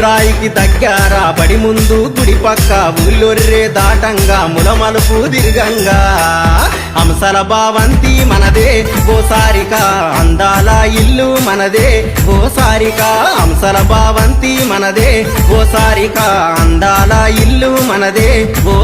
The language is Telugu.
రాయికి దగ్గర బడి ముందు గుడి పక్క ఊళ్ళొర్రే దాటంగా ములమలుపు దీర్ఘంగా హంసల భావంతి మనదే ఓసారిక అందాల ఇల్లు మనదే ఓసారిక హంసల భావంతి మనదే ఓసారిక అందాల ఇల్లు మనదే ఓ